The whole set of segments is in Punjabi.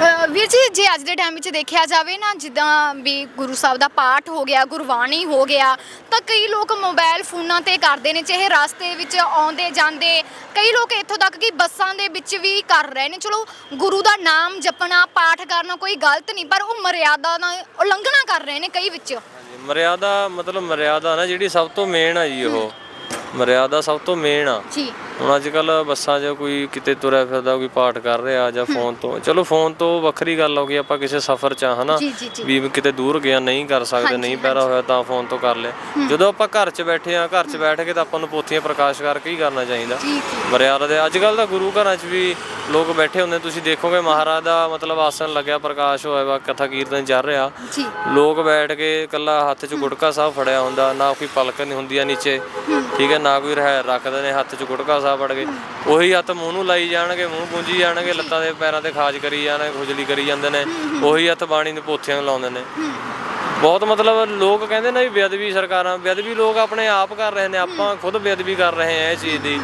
ਵੀਰ ਜੀ ਜੇ ਅੱਜ ਦੇ ਟਾਈਮ ਵਿੱਚ ਦੇਖਿਆ ਜਾਵੇ ਨਾ ਜਿੱਦਾਂ ਵੀ ਗੁਰੂ ਸਾਹਿਬ ਦਾ ਪਾਠ ਹੋ ਗਿਆ ਗੁਰਬਾਣੀ ਹੋ ਗਿਆ ਤਾਂ ਕਈ ਲੋਕ ਮੋਬਾਈਲ ਫੋਨਾਂ ਤੇ ਕਰਦੇ ਨੇ ਚਾਹੇ ਰਸਤੇ ਵਿੱਚ ਆਉਂਦੇ ਜਾਂਦੇ ਕਈ ਲੋਕ ਇੱਥੋਂ ਤੱਕ ਕਿ ਬੱਸਾਂ ਦੇ ਵਿੱਚ ਵੀ ਕਰ ਰਹੇ ਨੇ। ਚਲੋ ਗੁਰੂ ਦਾ ਨਾਮ ਜਪਣਾ ਪਾਠ ਕਰਨਾ ਕੋਈ ਗਲਤ ਨਹੀਂ ਪਰ ਉਹ ਮਰਿਆਦਾ ਦਾ ਉਲੰਘਣਾ ਕਰ ਰਹੇ ਨੇ ਕਈ ਵਿੱਚ। ਮਰਿਆਦਾ ਮਤਲਬ ਮਰਿਆਦਾ ਨਾ ਜਿਹੜੀ ਸਭ ਤੋਂ ਮੇਨ ਆ ਜੀ ਉਹ। ਮਰਿਆਦਾ ਸਭ ਤੋਂ ਮੇਨ ਆ। ਜੀ। ਹੁਣ ਅੱਜ ਕੱਲ ਬੱਸਾਂ 'ਚ ਕੋਈ ਕਿਤੇ ਤੁਰਿਆ ਫਿਰਦਾ ਕੋਈ ਪਾਠ ਕਰ ਰਿਹਾ ਜਾਂ ਫੋਨ ਤੋਂ ਚਲੋ ਫੋਨ ਤੋਂ ਵੱਖਰੀ ਗੱਲ ਹੋ ਗਈ ਆਪਾਂ ਕਿਸੇ ਸਫ਼ਰ 'ਚ ਆ ਹਨਾ? ਜੀ ਜੀ ਜੀ। ਵੀ ਕਿਤੇ ਦੂਰ ਗਿਆ ਨਹੀਂ ਕਰ ਸਕਦੇ ਨਹੀਂ ਪੈਰਾ ਹੋਇਆ ਤਾਂ ਫੋਨ ਤੋਂ ਕਰ ਲਿਆ। ਜਦੋਂ ਆਪਾਂ ਘਰ 'ਚ ਬੈਠੇ ਆ ਘਰ 'ਚ ਬੈਠ ਕੇ ਤਾਂ ਆਪਾਂ ਨੂੰ ਪੋਥੀਆਂ ਪ੍ਰਕਾਸ਼ ਕਰਕੇ ਹੀ ਕਰਨਾ ਚਾਹੀਦਾ। ਜੀ ਜੀ। ਮਰਿਆਦਾ ਦੇ ਅੱਜ ਕੱਲ ਤਾਂ ਗੁਰੂ ਘਰਾਂ 'ਚ ਵੀ ਲੋਕ ਬੈਠੇ ਹੁੰਦੇ ਤੁਸੀਂ ਦੇਖੋਗੇ ਮਹਾਰਾਜ ਦਾ ਮਤਲਬ ਆਸਣ ਲੱਗਿਆ ਪ੍ਰਕਾਸ਼ ਹੋਇਆ ਵਾ ਕਥਾ ਕੀਰਤਨ ਚੱਲ ਰਿਹਾ। ਜੀ। ਲੋਕ ਬੈਠ ਕੇ ਕੱਲਾ ਹੱਥ 'ਚ ਗੁਟਕਾ ਸਾਹਿਬ ਫੜਿਆ ਹੁੰਦਾ ਨਾ ਕੋਈ ਪਲਕ ਨਹੀਂ ਹੁੰਦੀ ਆ ਨੀਚੇ। ਠੀਕ ਹੈ ਨਾ ਕੋਈ ਰਹਿ ਰੱਖਦੇ ਨੇ ਹੱਥ 'ਚ ਗੁਟਕਾ ਸਾਹਿਬ ਫੜ ਕੇ ਉਹੀ ਹੱਥ ਮੂੰਹ ਨੂੰ ਲਾਈ ਜਾਣਗੇ ਮੂੰਹ ਗੁੰਜੀ ਜਾਣਗੇ ਲੱਤਾਂ ਦੇ ਪੈਰਾਂ ਤੇ ਖਾਜ ਕਰੀ ਜਾਣਗੇ ਖੁਜਲੀ ਕਰੀ ਜਾਂਦੇ ਨੇ। ਉਹੀ ਹੱਥ ਬਾਣੀ ਨੂੰ ਪੋਥੀਆਂ ਨੂੰ ਲਾਉਂਦੇ ਨੇ। ਬਹੁਤ ਮਤਲਬ ਲੋਕ ਕਹਿੰਦੇ ਨੇ ਵੀ ਬੇਅਦਬੀ ਸਰਕਾਰਾਂ ਬੇਅਦਬੀ ਲੋਕ ਆਪਣੇ ਆਪ ਕਰ ਰਹੇ ਨੇ ਆਪਾਂ ਖੁਦ ਬੇਅਦਬੀ ਕਰ ਰਹੇ ਹਾਂ ਇਹ ਚੀਜ਼ ਦੀ।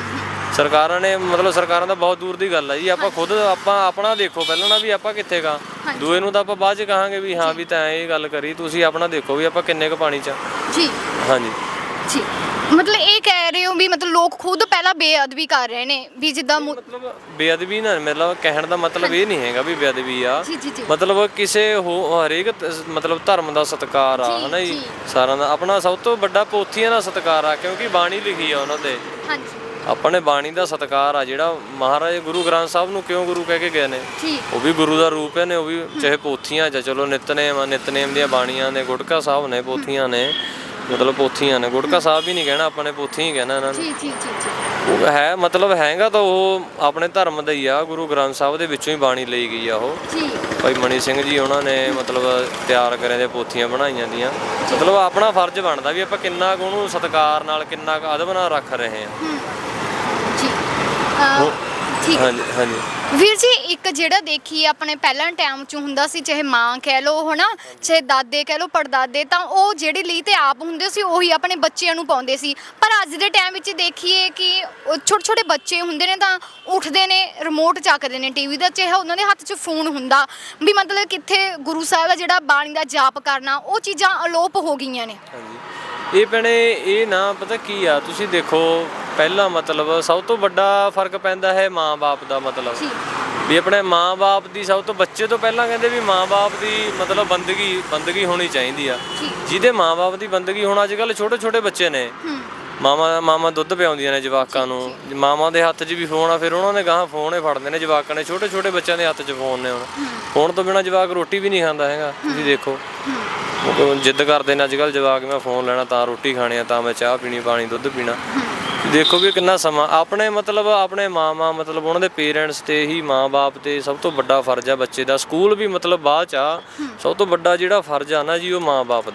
ਸਰਕਾਰਾਂ ਨੇ ਮਤਲਬ ਸਰਕਾਰਾਂ ਦਾ ਬਹੁਤ ਦੂਰ ਦੀ ਗੱਲ ਹੈ ਜੀ। ਆਪਾਂ ਖੁਦ ਆਪਾਂ ਆਪਣਾ ਦੇਖੋ ਪਹਿਲਾਂ ਨਾ ਵੀ ਆਪਾਂ ਕਿੱਥੇ ਗਾ। ਦੂਏ ਨੂੰ ਤਾਂ ਆਪਾਂ ਬਾਅਦ ਚ ਕਹਾਂਗੇ ਵੀ ਹਾਂ ਵੀ ਤਾਂ ਇਹ ਗੱਲ ਕਰੀ ਤੁਸੀਂ ਆਪਣਾ ਦੇਖੋ ਵੀ ਆਪਾਂ ਕਿੰਨੇ ਕੁ ਪਾਣੀ ਚ ਆ। ਜੀ। ਹਾਂਜੀ। ਜੀ। ਮਤਲਬ ਇਹ ਕਹਿ ਰਹੇ ਹੋ ਵੀ ਮਤਲਬ ਲੋਕ ਖੁਦ ਪਹਿਲਾਂ ਬੇਅਦਬੀ ਕਰ ਰਹੇ ਨੇ ਵੀ ਜਿੱਦਾਂ ਮੁ- ਮਤਲਬ ਬੇਅਦਬੀ ਨਾ ਮਤਲਬ ਕਹਿਣ ਦਾ ਮਤਲਬ ਇਹ ਨਹੀਂ ਹੈਗਾ ਵੀ ਬੇਅਦਬੀ ਆ। ਜੀ ਜੀ ਜੀ। ਮਤਲਬ ਕਿਸੇ ਹੋ ਹਰੇਕ ਤ- ਮਤਲਬ ਧਰਮ ਦਾ ਸਤਿਕਾਰ ਆ ਹਨਾ ਜੀ। ਸਾਰਿਆਂ ਦਾ ਆਪਣਾ ਸਭ ਤੋਂ ਵੱਡਾ ਪੋਥੀਆਂ ਦਾ ਸਤਿਕਾਰ ਆ ਕਿਉਂਕਿ ਬਾਣੀ ਲਿਖੀ ਆ ਉਹਨਾਂ ਤੇ। ਹਾਂਜੀ। ਆਪਾਂ ਨੇ ਬਾਣੀ ਦਾ ਸਤਿਕਾਰ ਆ ਜਿਹੜਾ ਮਹਾਰਾਜ ਗੁਰੂ ਗ੍ਰੰਥ ਸਾਹਿਬ ਨੂੰ ਕਿਉਂ ਗੁਰੂ ਕਹਿ ਕੇ ਗਏ ਨੇ? ਉਹ ਵੀ ਗੁਰੂ ਦਾ ਰੂਪ ਹੈ ਨੇ ਉਹ ਵੀ ਚਾਹੇ ਪੋਥੀਆਂ ਜਾਂ ਚਲੋ ਨਿਤਨੇਮ ਆ, ਨਿਤਨੇਮ ਦੀਆਂ ਬਾਣੀਆਂ ਨੇ ਗੁਟਕਾ ਸਾਹਿਬ ਨੇ ਪੋਥੀਆਂ ਨੇ। ਮਤਲਬ ਪੋਥੀਆਂ ਨੇ। ਗੁਟਕਾ ਸਾਹਿਬ ਵੀ ਨਹੀਂ ਕਹਿਣਾ ਆਪਾਂ ਨੇ ਪੋਥੀਆਂ ਹੀ ਕਹਿਣਾ ਇਹਨਾਂ ਨੂੰ। ਜੀ ਜੀ ਜੀ ਜੀ। ਉਹ ਹੈ ਮਤਲਬ ਹੈਗਾ ਤਾਂ ਉਹ ਆਪਣੇ ਧਰਮ ਦਾ ਹੀ ਆ। ਗੁਰੂ ਗ੍ਰੰਥ ਸਾਹਿਬ ਦੇ ਵਿੱਚੋਂ ਹੀ ਬਾਣੀ ਲਈ ਗਈ ਆ ਉਹ। ਜੀ। ਭਾਈ ਮਣੀ ਸਿੰਘ ਜੀ ਉਹਨਾਂ ਨੇ ਮਤਲਬ ਤਿਆਰ ਕਰੇ ਦੇ ਪੋਥੀਆਂ ਬਣਾਈਆਂ ਦੀਆਂ। ਮਤਲਬ ਆਪਣਾ ਫਰਜ਼ ਬਣਦਾ ਵੀ ਆਪਾਂ ਕਿੰਨਾ ਕੁ ਉਹਨੂੰ ਸਤਿਕਾਰ ਨਾਲ ਕਿੰਨਾ ਕੁ ਅਦਬ ਨਾਲ ਰੱਖ ਰਹੇ ਹਾਂ। ਹਮ, ਜੀ। ਅਹ, ਠੀਕ ਹਾਂਜੀ ਹਾਂਜੀ। ਵੀਰ ਜੀ ਇੱਕ ਜਿਹੜਾ ਦੇਖੀ ਆਪਣੇ ਪਹਿਲਾਂ ਟਾਈਮ 'ਚ ਹੁੰਦਾ ਸੀ ਚਾਹੇ ਮਾਂ ਕਹਿ ਲਓ ਹਨਾ ਚਾਹੇ ਦਾਦੇ ਕਹਿ ਲਓ ਪੜਦਾਦੇ ਤਾਂ ਉਹ ਜਿਹੜੇ ਲਈ ਤੇ ਆਪ ਹੁੰਦੇ ਸੀ ਉਹੀ ਆਪਣੇ ਬੱਚਿਆਂ ਨੂੰ ਪਾਉਂਦੇ ਸੀ। ਪਰ ਅੱਜ ਦੇ ਟਾਈਮ ਵਿੱਚ ਦੇਖੀਏ ਕਿ ਛੋਟੇ ਛੋਟੇ ਬੱਚੇ ਹੁੰਦੇ ਨੇ ਤਾਂ ਉੱਠਦੇ ਨੇ ਰਿਮੋਟ ਚੱਕਦੇ ਨੇ ਟੀਵੀ ਦਾ ਚਾਹੇ ਉਹਨਾਂ ਦੇ ਹੱਥ 'ਚ ਫੋਨ ਹੁੰਦਾ। ਵੀ ਮਤਲਬ ਕਿੱਥੇ ਗੁਰੂ ਸਾਹਿਬ ਦਾ ਜਿਹੜਾ ਬਾਣੀ ਦਾ ਜਾਪ ਕਰਨਾ ਉਹ ਚੀਜ਼ਾਂ ਅਲੋਪ ਹੋ ਗਈਆਂ ਨੇ। ਹਾਂਜੀ। ਇਹ ਭੈਣੇ ਇਹ ਨਾ ਪਤਾ ਕੀ ਆ ਤੁਸੀਂ ਦੇਖੋ ਪਹਿਲਾ ਮਤਲਬ ਸਭ ਤੋਂ ਵੱਡਾ ਫ਼ਰਕ ਪੈਂਦਾ ਹੈ ਮਾਂ-ਬਾਪ ਦਾ ਮਤਲਬ। ਜੀ। ਵੀ ਆਪਣੇ ਮਾਂ-ਬਾਪ ਦੀ ਸਭ ਤੋਂ ਬੱਚੇ ਤੋਂ ਪਹਿਲਾਂ ਕਹਿੰਦੇ ਵੀ ਮਾਂ-ਬਾਪ ਦੀ ਮਤਲਬ ਬੰਦਗੀ ਬੰਦਗੀ ਹੋਣੀ ਚਾਹੀਦੀ ਆ। ਜਿਹਦੇ ਮਾਂ-ਬਾਪ ਦੀ ਬੰਦਗੀ ਹੁਣ ਅੱਜ ਕੱਲ ਛੋਟੇ-ਛੋਟੇ ਬੱਚੇ ਨੇ। ਮਾਮਾ ਮਾਮਾ ਦੁੱਧ ਪਿਆਉਂਦੀਆਂ ਨੇ ਜਵਾਕਾਂ ਨੂੰ। ਮਾਮਾ ਦੇ ਹੱਥ 'ਚ ਵੀ ਫੋਨ ਆ ਫਿਰ ਉਹਨਾਂ ਨੇ ਗਾਹਾਂ ਫੋਨ ਹੀ ਫੜਦੇ ਨੇ ਜਵਾਕਾਂ ਨੇ। ਛੋਟੇ ਛੋਟੇ ਬੱਚਿਆਂ ਦੇ ਹੱਥ 'ਚ ਫੋਨ ਨੇ ਹੁਣ। ਫੋਨ ਤੋਂ ਬਿਨਾ ਜਵਾਕ ਰੋਟੀ ਵੀ ਨਹੀਂ ਖਾਂਦਾ ਹੈਗਾ ਤੁਸੀਂ ਦੇਖੋ। ਜਿੱਦ ਕਰਦੇ ਨੇ ਅੱਜ ਕੱਲ ਜਵਾਕ ਮੈਂ ਫੋਨ ਲੈਣਾ ਤਾਂ ਰੋਟੀ ਖਾਣੀ ਆ ਤਾਂ ਮੈਂ ਚਾਹ ਪੀਣੀ ਪਾਣੀ ਦੁੱਧ ਪੀਣਾ। ਦੇਖੋ ਵੀ ਕਿੰਨਾ ਸਮਾਂ, ਆਪਣੇ ਮਤਲਬ ਆਪਣੇ ਮਾਮਾ, ਮਤਲਬ ਉਹਨਾਂ ਦੇ ਪੇਰੈਂਟਸ ਤੇ ਹੀ ਮਾਂ-ਬਾਪ ਤੇ ਸਭ ਤੋਂ ਵੱਡਾ ਫਰਜ਼ ਆ ਬੱਚੇ ਦਾ। ਸਕੂਲ ਵੀ ਮਤਲਬ ਬਾਅਦ ਚ ਆ, ਸਭ ਤੋਂ ਵੱਡਾ ਜਿਹੜਾ ਫਰਜ਼ ਆ ਨਾ ਜੀ, ਉਹ ਮਾਂ-ਬਾਪ ਦਾ।